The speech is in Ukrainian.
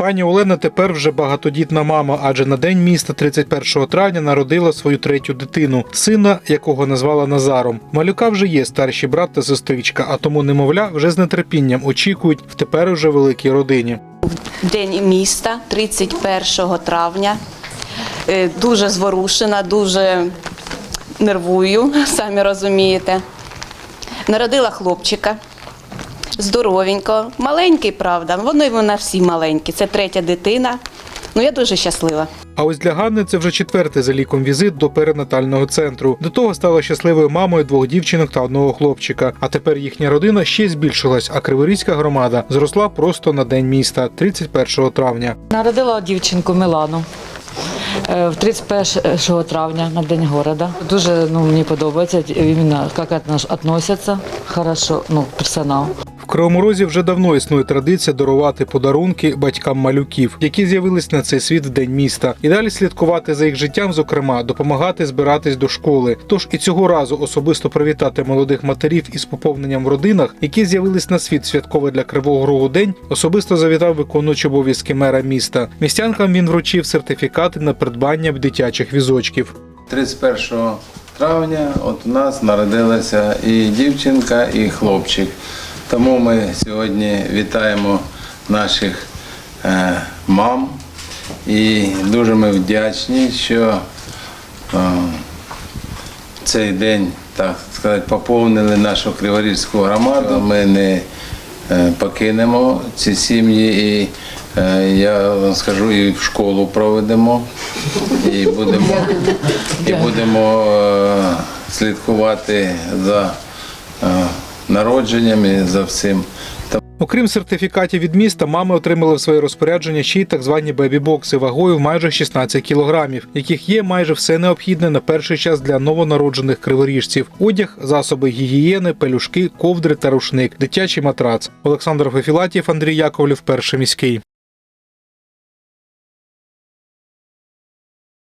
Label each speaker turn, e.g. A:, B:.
A: Пані Олена тепер вже багатодітна мама, адже на день міста 31 травня народила свою третю дитину, сина, якого назвала Назаром. Малюка вже є старший брат та сестричка, а тому немовля вже з нетерпінням очікують в тепер уже великій родині.
B: День міста 31 травня. Е, Дуже зворушена, дуже нервую, самі розумієте. Народила хлопчика. Здоровенько, маленький, правда. Вони вона всі маленькі. Це третя дитина. Ну я дуже щаслива.
A: А ось для Ганни це вже четвертий за ліком візит до перинатального центру. До того стала щасливою мамою двох дівчинок та одного хлопчика. А тепер їхня родина ще збільшилась, а Криворізька громада зросла просто на день міста 31 травня.
C: Народила дівчинку Милану е, в 31 травня на День города. Дуже ну, мені подобається іменно, як відносяться хорошо, ну, персонал.
A: Кривому вже давно існує традиція дарувати подарунки батькам малюків, які з'явились на цей світ в день міста, і далі слідкувати за їх життям, зокрема, допомагати збиратись до школи. Тож і цього разу особисто привітати молодих матерів із поповненням в родинах, які з'явились на світ святковий для Кривого Рогу день, особисто завітав виконуючий обов'язки мера міста. Містянкам він вручив сертифікати на придбання дитячих візочків.
D: 31 травня от у нас народилася і дівчинка, і хлопчик. Тому ми сьогодні вітаємо наших е, мам і дуже ми вдячні, що е, цей день, так сказати, поповнили нашу Криворізьку громаду. Ми не е, покинемо ці сім'ї і я вам скажу, і в школу проведемо, і будемо, і будемо слідкувати за народженням і за всім.
A: Окрім сертифікатів від міста, мами отримали в своє розпорядження ще й так звані бебі-бокси вагою в майже 16 кілограмів, яких є майже все необхідне на перший час для новонароджених криворіжців: одяг, засоби гігієни, пелюшки, ковдри та рушник, дитячий матрац. Олександр Фефілатів, Андрій Яковлів, перший міський.